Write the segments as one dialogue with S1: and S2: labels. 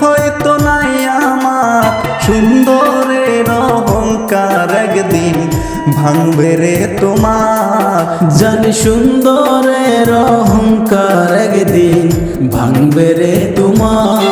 S1: হয়তো নাই
S2: আমার। সুন্দরের অহংকার একদিন ভাঙবে রে তোমার।
S1: জানি সুন্দরের অহংকার একদিন ভাঙবে রে তোমার।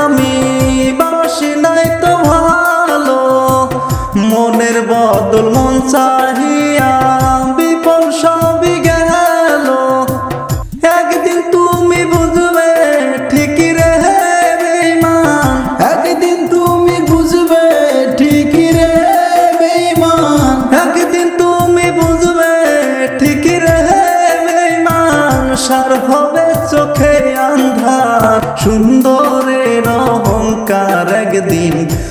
S1: বদল মন চাহিয়া বিপদ সবই গেল। একদিন তুমি বুঝবে ঠিকই রে বেঈমান।
S2: একদিন তুমি বুঝবে ঠিকই রে বেঈমান।
S1: একদিন তুমি বুঝবে ঠিকই রে বেঈমান। সার হবে চোখে আন্ধার একদিন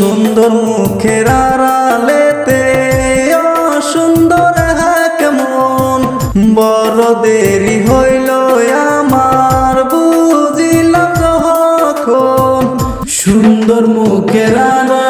S1: সুন্দর মুখের আড়ালেতে সুন্দর হাক কেমন বড় দেরি হইল আমার যখন।
S2: সুন্দর মুখের আড়ালেতে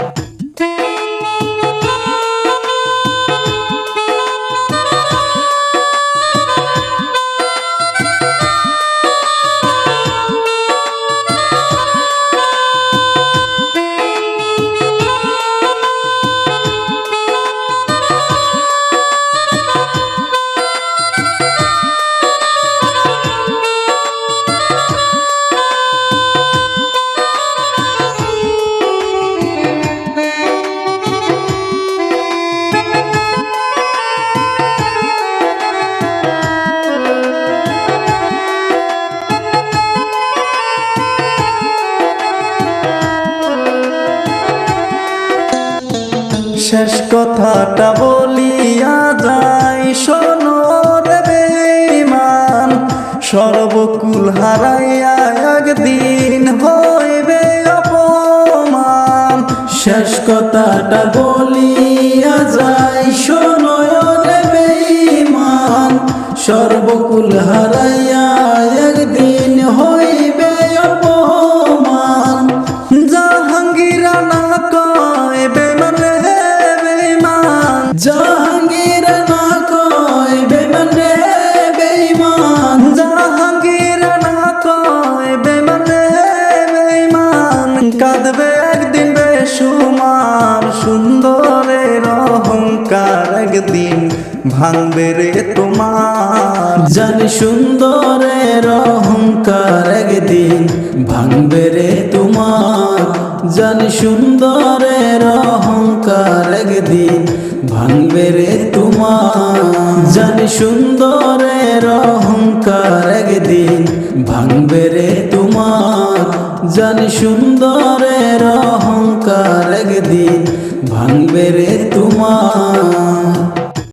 S1: শেষ কথাটা বলিয়া যাই, শোনো রে বেঈমান। সর্বকুল হারাইয়া একদিন হইবে অপমান।
S2: শেষ কথাটা বলিয়া যাই, শোনো রে বেঈমান। সর্বকুল হারাইয়া
S1: কাঁদবে একদিন বেসুমার সুন্দরের অহংকার একদিন ভাঙবে রে তোমার।
S2: জানি সুন্দরের অহংকার একদিন ভাঙবে রে তোমার। জানি সুন্দরের অহংকার একদিন ভাঙবে রে তোমার। জানি সুন্দরের অহংকার একদিন ভাঙবে রে জানি সুন্দরের অহংকার একদিন ভাঙবে রে